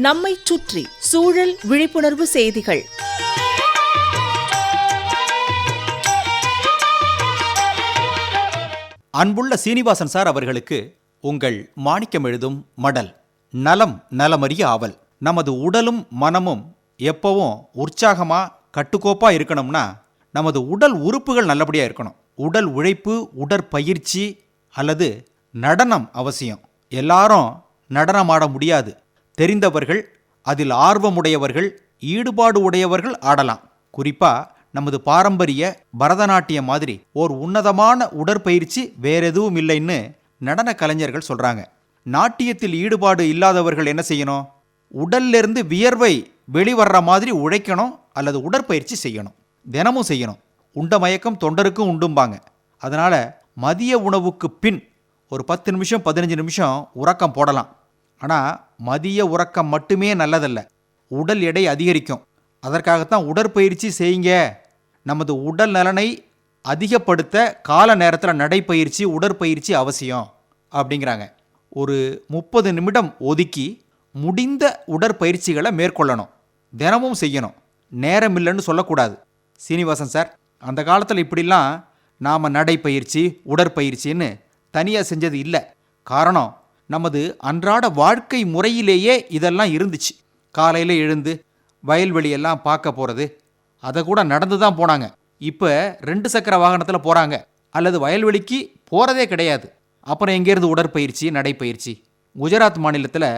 நம்மை சுற்றி சூழல் விழிப்புணர்வு செய்திகள். அன்புள்ள சீனிவாசன் சார் அவர்களுக்கு உங்கள் மாணிக்கம் எழுதும் மடல் நலம் நலமறிய ஆவல். நமது உடலும் மனமும் எப்பவும் உற்சாகமா கட்டுக்கோப்பா இருக்கணும்னா நமது உடல் உறுப்புகள் நல்லபடியா இருக்கணும். உடல் உழைப்பு உடற்பயிற்சி அல்லது நடனம் அவசியம். எல்லாரும் நடனமாட முடியாது. தெரிந்தவர்கள் அதில் ஆர்வமுடையவர்கள் ஈடுபாடு உடையவர்கள் ஆடலாம். குறிப்பாக நமது பாரம்பரிய பரதநாட்டியம் மாதிரி ஓர் உன்னதமான உடற்பயிற்சி வேற எதுவும் இல்லைன்னு நடன கலைஞர்கள் சொல்கிறாங்க நாட்டியத்தில் ஈடுபாடு இல்லாதவர்கள் என்ன செய்யணும்? உடல்லிருந்து வியர்வை வெளிவர்ற மாதிரி உழைக்கணும் அல்லது உடற்பயிற்சி செய்யணும். தினமும் செய்யணும். உண்ட மயக்கம் தொண்டருக்கும் உண்டும்பாங்க. அதனால் மதிய உணவுக்கு பின் ஒரு பத்து நிமிஷம் பதினஞ்சு நிமிஷம் உறக்கம் போடலாம். ஆனால் மதிய உறக்கம் மட்டுமே நல்லதல்ல. உடல் எடை அதிகரிக்கும். அதற்காகத்தான் உடற்பயிற்சி செய்யுங்க. நமது உடல் நலனை அதிகப்படுத்த கால நேரத்தில் நடைப்பயிற்சி உடற்பயிற்சி அவசியம் அப்படிங்கிறாங்க. ஒரு முப்பது நிமிடம் ஒதுக்கி முடிந்த உடற்பயிற்சிகளை மேற்கொள்ளணும். தினமும் செய்யணும். நேரம் இல்லைன்னு சொல்லக்கூடாது. சீனிவாசன் சார் அந்த காலத்தில் இப்படிலாம் நாம் நடைப்பயிற்சி உடற்பயிற்சின்னு தனியாக செஞ்சது இல்லை. காரணம் நமது அன்றாட வாழ்க்கை முறையிலேயே இதெல்லாம் இருந்துச்சு. காலையில் எழுந்து வயல்வெளியெல்லாம் பார்க்க போகிறது அதை கூட நடந்து தான் போனாங்க. இப்போ ரெண்டு சக்கர வாகனத்தில் போகிறாங்க அல்லது வயல்வெளிக்கு போகிறதே கிடையாது. அப்புறம் எங்கேருந்து உடற்பயிற்சி நடைப்பயிற்சி? குஜராத் மாநிலத்தில்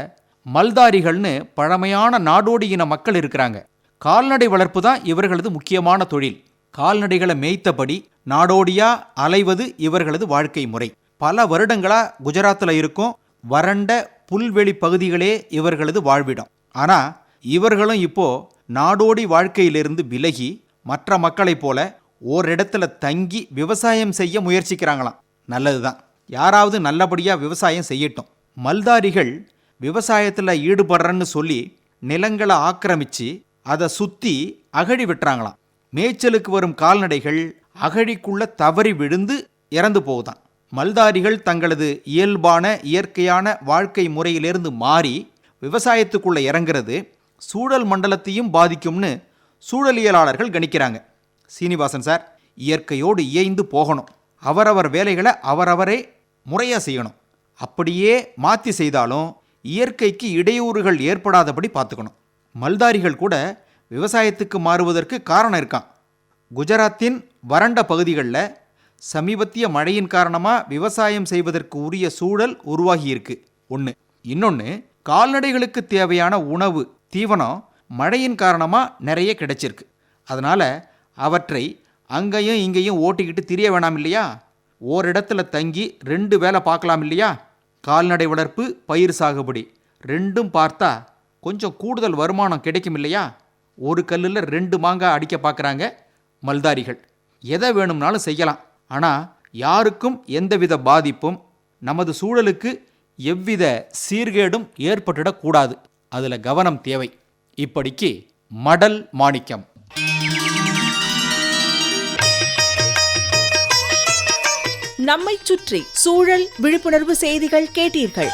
மல்தாரிகள்னு பழமையான நாடோடி இன மக்கள் இருக்கிறாங்க. கால்நடை வளர்ப்பு தான் இவர்களது முக்கியமான தொழில். கால்நடைகளை மேய்த்தபடி நாடோடியா அலைவது இவர்களது வாழ்க்கை முறை. பல வருடங்களா குஜராத்தில் இருக்கும். வறண்ட புல்வெளி பகுதிகளே இவர்களது வாழ்விடம். ஆனால் இவர்களும் இப்போ நாடோடி வாழ்க்கையிலிருந்து விலகி மற்ற மக்களைப் போல ஓரிடத்துல தங்கி விவசாயம் செய்ய முயற்சிக்கிறாங்களாம். நல்லது தான் யாராவது நல்லபடியாக விவசாயம் செய்யட்டும். மல்தாரிகள் விவசாயத்தில் ஈடுபடுறேன்னு சொல்லி நிலங்களை ஆக்கிரமித்து அதை சுற்றி அகழி விட்டுறாங்களாம். மேய்ச்சலுக்கு வரும் கால்நடைகள் அகழிக்குள்ளே தவறி விழுந்து இறந்து போகுதாம். மல்தாரிகள் தங்களது இயல்பான இயற்கையான வாழ்க்கை முறையிலிருந்து மாறி விவசாயத்துக்குள்ளே இறங்குறது சூழல் மண்டலத்தையும் பாதிக்கும்னு சூழலியலாளர்கள் கணிக்கிறாங்க. சீனிவாசன் சார் இயற்கையோடு இயைந்து போகணும். அவரவர் வேலைகளை அவரவரே முறையாக செய்யணும். அப்படியே மாற்றி செய்தாலும் இயற்கைக்கு இடையூறுகள் ஏற்படாதபடி பார்த்துக்கணும். மல்தாரிகள் கூட விவசாயத்துக்கு மாறுவதற்கு காரணம் இருக்கான். குஜராத்தின் வறண்ட பகுதிகளில் சமீபத்திய மழையின் காரணமாக விவசாயம் செய்வதற்கு உரிய சூழல் உருவாகியிருக்கு. ஒன்று இன்னொன்று கால்நடைகளுக்கு தேவையான உணவு தீவனம் மழையின் காரணமாக நிறைய கிடைச்சிருக்கு. அதனால் அவற்றை அங்கேயும் இங்கேயும் ஓட்டிக்கிட்டு திரிய வேணாம் இல்லையா? ஓரிடத்துல தங்கி ரெண்டு வேலை பார்க்கலாம் இல்லையா? கால்நடை வளர்ப்பு பயிர் சாகுபடி ரெண்டும் பார்த்தா கொஞ்சம் கூடுதல் வருமானம் கிடைக்கும் இல்லையா? ஒரு கல்லில் ரெண்டு மாங்காய் அடிக்க பார்க்குறாங்க மல்தாரிகள். எதை வேணும்னாலும் செய்யலாம். ஆனால் யாருக்கும் எந்தவித பாதிப்பும் நமது சூழலுக்கு எவ்வித சீர்கேடும் ஏற்பட்டுடக்கூடாது அதில் கவனம் தேவை. இப்படிக்கு மடல் மாணிக்கம். நம்மை சுற்றி சூழல் விழிப்புணர்வு செய்திகள் கேட்டீர்கள்.